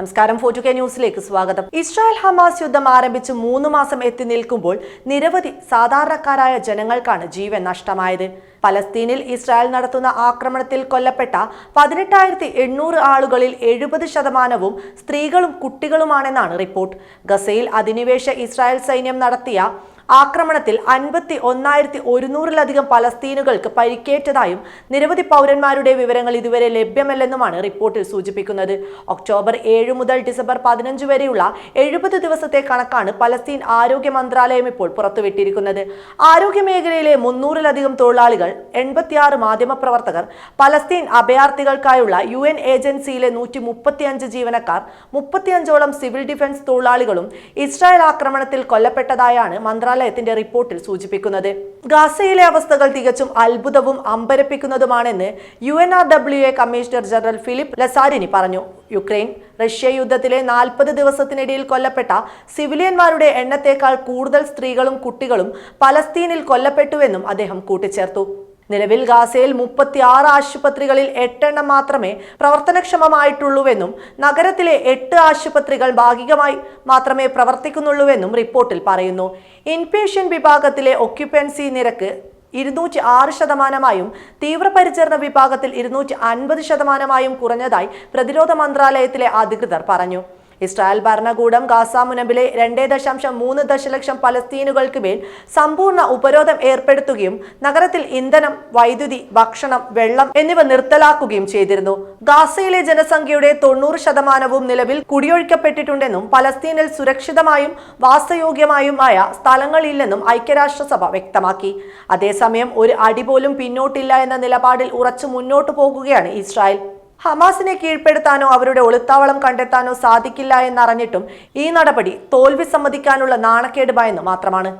നമസ്കാരം. ഫോർട്ടു കെ ന്യൂസിലേക്ക് സ്വാഗതം. ഇസ്രായേൽ ഹമാസ് യുദ്ധം ആരംഭിച്ച് മൂന്ന് മാസം എത്തി നിൽക്കുമ്പോൾ നിരവധി സാധാരണക്കാരായ ജനങ്ങൾക്കാണ് ജീവൻ നഷ്ടമായത്. പലസ്തീനിൽ ഇസ്രായേൽ നടത്തുന്ന ആക്രമണത്തിൽ കൊല്ലപ്പെട്ട പതിനെട്ടായിരത്തി എണ്ണൂറ് ആളുകളിൽ എഴുപത് ശതമാനവും സ്ത്രീകളും കുട്ടികളുമാണെന്നാണ് റിപ്പോർട്ട്. ഗസയിൽ അധിനിവേശ ഇസ്രായേൽ സൈന്യം നടത്തിയ ആക്രമണത്തിൽ അൻപത്തി ഒന്നായിരത്തി ഒരുന്നൂറിലധികം പലസ്തീനുകൾക്ക് പരിക്കേറ്റതായും നിരവധി പൗരന്മാരുടെ വിവരങ്ങൾ ഇതുവരെ ലഭ്യമല്ലെന്നുമാണ് റിപ്പോർട്ടിൽ സൂചിപ്പിക്കുന്നത്. ഒക്ടോബർ ഏഴ് മുതൽ ഡിസംബർ പതിനഞ്ച് വരെയുള്ള എഴുപത് ദിവസത്തെ കണക്കാണ് പലസ്തീൻ ആരോഗ്യ മന്ത്രാലയം ഇപ്പോൾ പുറത്തുവിട്ടിരിക്കുന്നത്. ആരോഗ്യ മേഖലയിലെ മുന്നൂറിലധികം തൊഴിലാളികൾ എൺപത്തിയാറ് മാധ്യമപ്രവർത്തകർ പലസ്തീൻ അഭയാർത്ഥികൾക്കായുള്ള യു എൻ ഏജൻസിയിലെ നൂറ്റി മുപ്പത്തിയഞ്ച് ജീവനക്കാർ മുപ്പത്തിയഞ്ചോളം സിവിൽ ഡിഫൻസ് തൊഴിലാളികളും ഇസ്രായേൽ ആക്രമണത്തിൽ കൊല്ലപ്പെട്ടതായാണ് മന്ത്രാലയത്തിന്റെ റിപ്പോർട്ടിൽ സൂചിപ്പിക്കുന്നത് ഗാസയിലെ അവസ്ഥകൾ തികച്ചും അത്ഭുതവും അമ്പരപ്പിക്കുന്നതുമാണെന്ന് U N R W A commissioner general Philip Lazzarini പറഞ്ഞു. യുക്രൈൻ റഷ്യ യുദ്ധത്തിലെ നാൽപ്പത് ദിവസത്തിനിടയിൽ കൊല്ലപ്പെട്ട സിവിലിയന്മാരുടെ എണ്ണത്തേക്കാൾ കൂടുതൽ സ്ത്രീകളും കുട്ടികളും പലസ്തീനിൽ കൊല്ലപ്പെട്ടുവെന്നും അദ്ദേഹം കൂട്ടിച്ചേർത്തു. നിലവിൽ ഗാസയിൽ മുപ്പത്തി ആറ് ആശുപത്രികളിൽ എട്ടെണ്ണം മാത്രമേ പ്രവർത്തനക്ഷമമായിട്ടുള്ളൂവെന്നും നഗരത്തിലെ എട്ട് ആശുപത്രികൾ ഭാഗികമായി മാത്രമേ പ്രവർത്തിക്കുന്നുള്ളൂവെന്നും റിപ്പോർട്ടിൽ പറയുന്നു. ഇൻപേഷ്യൻ വിഭാഗത്തിലെ ഒക്യുപ്പൻസി നിരക്ക് ഇരുന്നൂറ്റി ആറ് ശതമാനമായും തീവ്രപരിചരണ വിഭാഗത്തിൽ ഇരുന്നൂറ്റി അൻപത് ശതമാനമായും കുറഞ്ഞതായി പ്രതിരോധ മന്ത്രാലയത്തിലെ അധികൃതർ പറഞ്ഞു. ഇസ്രായേൽ ഭരണകൂടം ഗാസ മുനമ്പിലെ രണ്ടേ ദശാംശം മൂന്ന് ദശലക്ഷം പലസ്തീനുകൾക്ക് മേൽ സമ്പൂർണ ഉപരോധം ഏർപ്പെടുത്തുകയും നഗരത്തിൽ ഇന്ധനം വൈദ്യുതി ഭക്ഷണം വെള്ളം എന്നിവ നിർത്തലാക്കുകയും ചെയ്തിരുന്നു. ഗാസയിലെ ജനസംഖ്യയുടെ തൊണ്ണൂറ് ശതമാനവും നിലവിൽ കുടിയൊഴിക്കപ്പെട്ടിട്ടുണ്ടെന്നും പലസ്തീനിൽ സുരക്ഷിതമായും വാസയോഗ്യമായുമായ സ്ഥലങ്ങളില്ലെന്നും ഐക്യരാഷ്ട്രസഭ വ്യക്തമാക്കി. അതേസമയം ഒരു അടി പോലും പിന്നോട്ടില്ല എന്ന നിലപാടിൽ ഉറച്ചു മുന്നോട്ടു പോകുകയാണ് ഇസ്രായേൽ. ഹമാസിനെ കീഴ്പ്പെടുത്താനോ അവരുടെ ഒളിത്താവളം കണ്ടെത്താനോ സാധിക്കില്ല എന്നറിഞ്ഞിട്ടും ഈ നടപടി തോൽവി സമ്മതിക്കാനുള്ള നാണക്കേട് ഭയന്ന് മാത്രമാണ്.